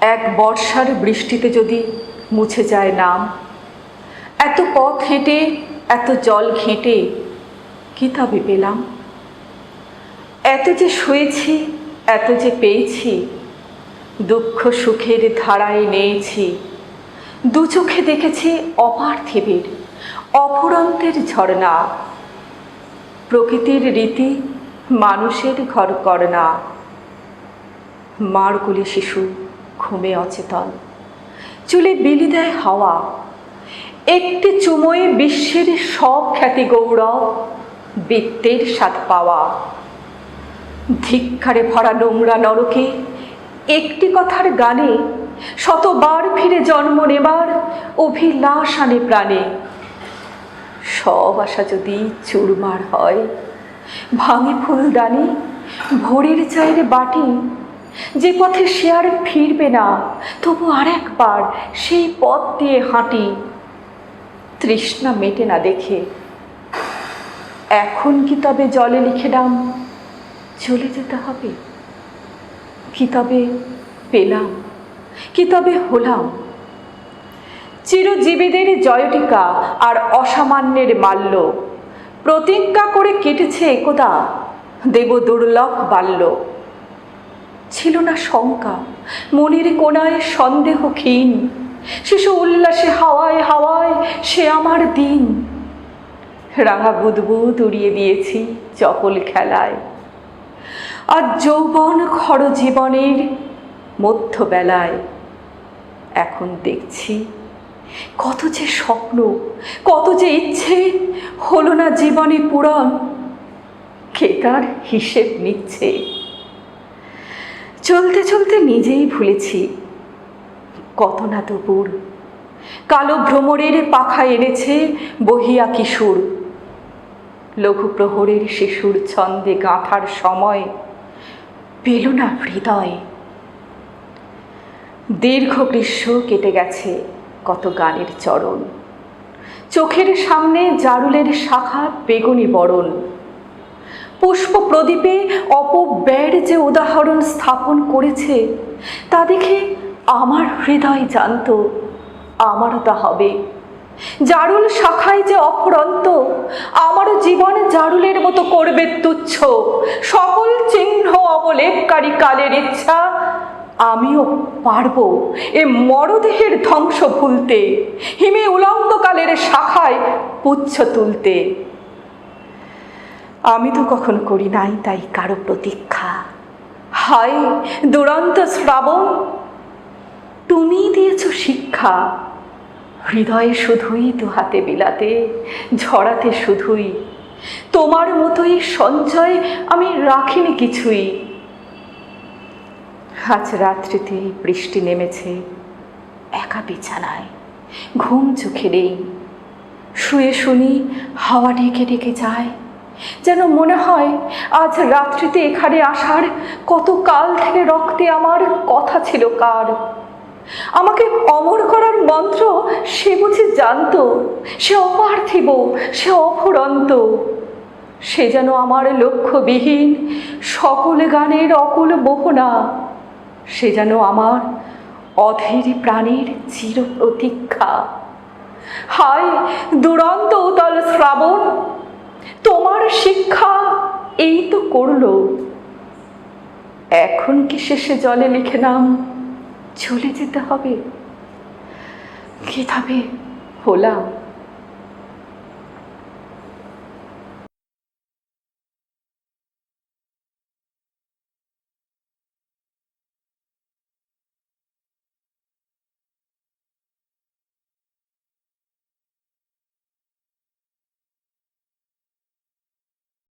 এক বর্ষার বৃষ্টিতে যদি মুছে যায় নাম, এত পথ হেঁটে, এত জল ঘেঁটে কী তবে পেলাম? এত যে শুয়েছি, এত যে পেয়েছি, দুঃখ সুখের ধারায় নেয়েছি, দু চোখে দেখেছি অপার্থিবের অফুরন্তের ঝর্ণা, প্রকৃতির রীতি মানুষের ঘর করনা মার কোলে শিশু ঘুমে অচেতন। চুলে বিলি দেয় হাওয়া। একটি চুমোয় বিশ্বের সব খ্যাতি গৌরব, বৃত্তের স্বাদ পাওয়া। ধিক্ষারে ভরা নোংরা নরকে একটি কথার গানে শতবার ফিরে জন্ম নেবার অভিলাষ আনে প্রাণে। সব আশা যদি চুরমার হয়, ভাঙে ফুলদানি, ভোরের চাইরে বাটি যে পথে সে আর ফিরবে না, তবু আরেকবার সেই পথ দিয়ে হাঁটি। তৃষ্ণা মেটে না দেখে। এখন কি তবে জলে লিখে নাম চলে যেতে হবে। কি তবে পেলাম? কি তবে হলাম? চিরজীবীদের জয়টিকা আর অসামান্যের মাল্য। প্রতিজ্ঞা করে কেটেছে একদা। দেব দুর্লভ বাল্য। ছিল না শঙ্কা, মনের কোনায় সন্দেহ ক্ষীণ। শিশু উল্লাসে হাওয়ায় হাওয়ায় সে আমার দিন। রাঙা বুদবুদ উড়িয়ে দিয়েছি চপল খেলায়। আর যৌবন খর জীবনের মধ্যবেলায়। এখন দেখছি কত যে স্বপ্ন, কত যে ইচ্ছে হলো না জীবনে পূরণ। কে তার হিসেব নিচ্ছে? চলতে চলতে নিজেই ভুলেছি। কত না দুপুর কালো ভ্রমরের পাখা এনেছে বহিয়া কিশোর। লঘু প্রহরের শিশুর ছন্দে গাঁথার সময় পেল না হৃদয়। দীর্ঘ গ্রীষ্ম কেটে গেছে কত গানের চরণ। চোখের সামনে জারুলের শাখা বেগুনি বরণ। পুষ্প প্রদীপে অপব্যয়ের যে উদাহরণ স্থাপন করেছে, তা দেখে আমার হৃদয় জানত, আমারও তা হবে। জারুল শাখায় যে অফরন্ত, আমারও জীবন জারুলের মতো করবে তুচ্ছ। সকল চিহ্ন অবলেপকারী কালের ইচ্ছা, আমিও পারব এ মরদেহের ধ্বংস ভুলতে, হিমে উলম্বকালের শাখায় পুচ্ছ তুলতে। আমি তো কখনো করি নাই তাই কারও প্রতীক্ষা। হায়, দুরন্ত শ্রাবণ। তুমি দিয়েছ শিক্ষা। হৃদয়ে শুধুই তো হাতে বিলাতে, ঝরাতে শুধুই। তোমার মতোই সঞ্চয় আমি রাখিনি কিছুই। আজ রাত্রিতে বৃষ্টি নেমেছে, একা বিছানায়, ঘুম চোখে নেই। শুয়ে শুনি হাওয়া ডেকে ডেকে যায়। যেন মনে হয়, আজ রাত্রিতে এখানে আসার কত কাল থেকে রক্তে আমার কথা ছিল কার। আমাকে অমর করার মন্ত্র সে বুঝি জানতো, সে অপার্থিব, সে অফুরন্ত। সে যেন আমার লক্ষ্যবিহীন সকল গানের অকুল মোহনা, সে যেন আমার অধীর প্রাণীর চির প্রতীক্ষা হায়, দুরন্ত উতল শিক্ষা এই তো করল। এখন কি শেষে জলে লিখে নাম? চলে যেতে হবে। কি তবে? হলাম।